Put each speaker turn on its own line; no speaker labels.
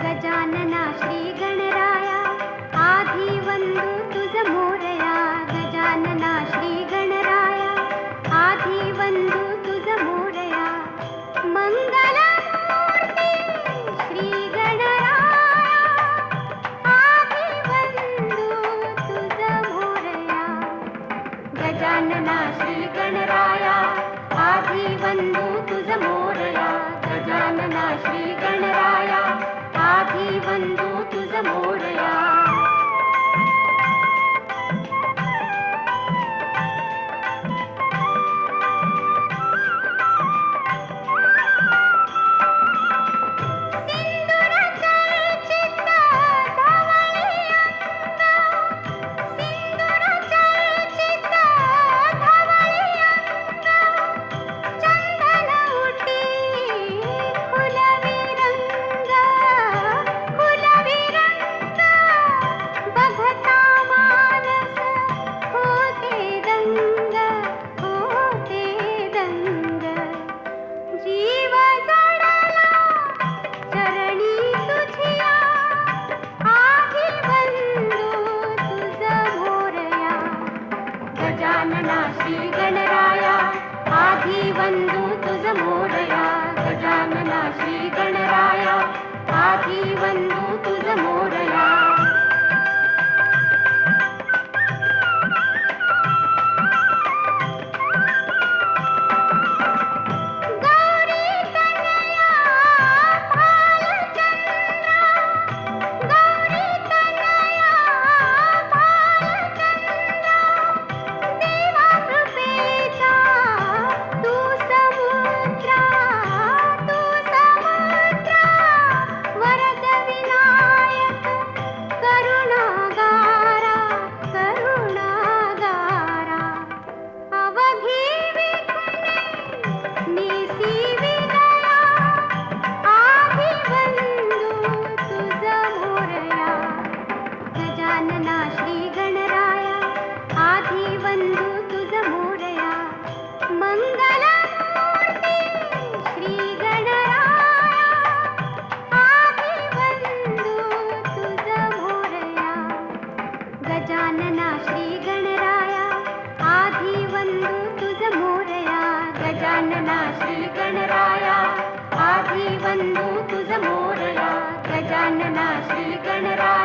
गजानना श्री गणराया आधी वंदू तुझ मोरया. गजानना श्री गणराया आधी वंदू तुझ मोरया. मंगल श्री गणराया आधी वंदू गजानना श्री गणराया आधी बंधू वंदू तुझ गजानना श्री गणराया आधी वंदू तुझ मोडया. गजानना श्री गणराया आधी वंदू गजानना श्री गणराया आधी वंदू तुझ मोरया मंगल श्री गणराया आधी तुझ मोरया गजानना श्री गणराया आधी वंदू तुझ मोरया गजानना श्री गणराया आधी तुझ मोरया गजानना श्री गणराया